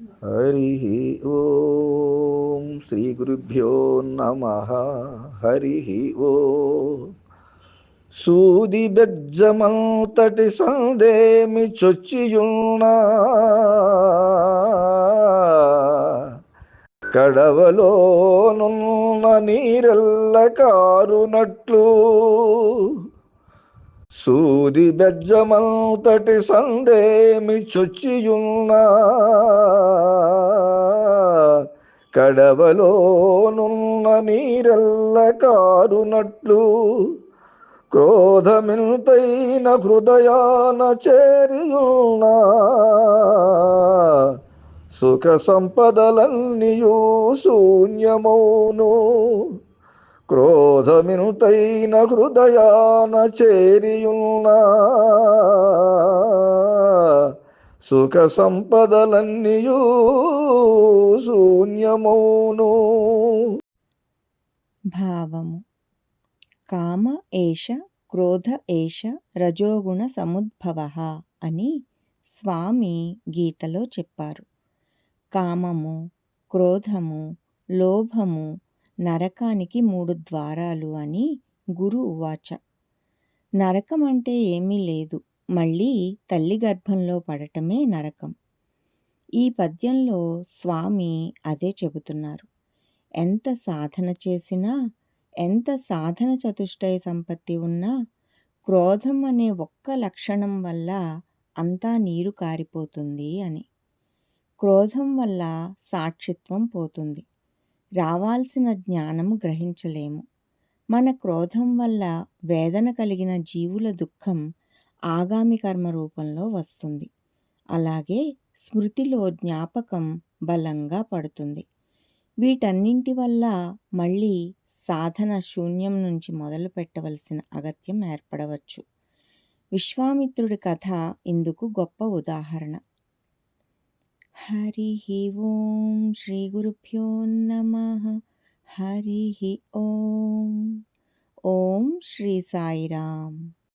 హరి ఓం శ్రీ గురుభ్యో నమ. హరి ఓ. సూది బెజ్జమంతటి సందేమి చొచ్చియున్నా. కడవలోనున్న నీరెల్ల కారునట్లు. సూది బెజ్జమంతటి సందేమి చొచ్చియున్నా. కడవలోనున్న నీరెల్ల కారునట్లు క్రోధమింతైన హృదయాన చేరియున్నా. సుఖ సంపదలన్నీయూ శూన్యమౌను. క్రోధమినుతైన హృదయాన చేరియున్నా సుఖ సంపదలన్నీయూ శూన్యమౌను. భావము. కామ ఏష క్రోధ ఏష రజోగుణ సముద్భవ అని స్వామి గీతలో చెప్పారు. కామము క్రోధము లోభము నరకానికి మూడు ద్వారాలు అని గురు ఉవాచ. నరకం అంటే ఏమీ లేదు. మళ్ళీ తల్లి గర్భంలో పడటమే నరకం. ఈ పద్యంలో స్వామి అదే చెబుతున్నారు. ఎంత సాధన చేసినా ఎంత సాధన చతుష్టయ సంపత్తి ఉన్నా క్రోధం అనే ఒక్క లక్షణం వల్ల అంతా నీరు కారిపోతుంది అని. క్రోధం వల్ల సాక్షిత్వం పోతుంది. రావాల్సిన జ్ఞానము గ్రహించలేము. మన క్రోధం వల్ల వేదన కలిగిన జీవుల దుఃఖం ఆగామి కర్మ రూపంలో వస్తుంది. అలాగే స్మృతిలో జ్ఞాపకం బలంగా పడుతుంది. వీటన్నింటి వల్ల మళ్ళీ సాధన శూన్యం నుంచి మొదలు పెట్టవలసిన అగత్యం ఏర్పడవచ్చు. విశ్వామిత్రుడి కథ ఇందుకు గొప్ప ఉదాహరణ. హరి ఓం శ్రీ గురుభ్యో నమ హరి ఓం ఓం శ్రీ సాయిరామ్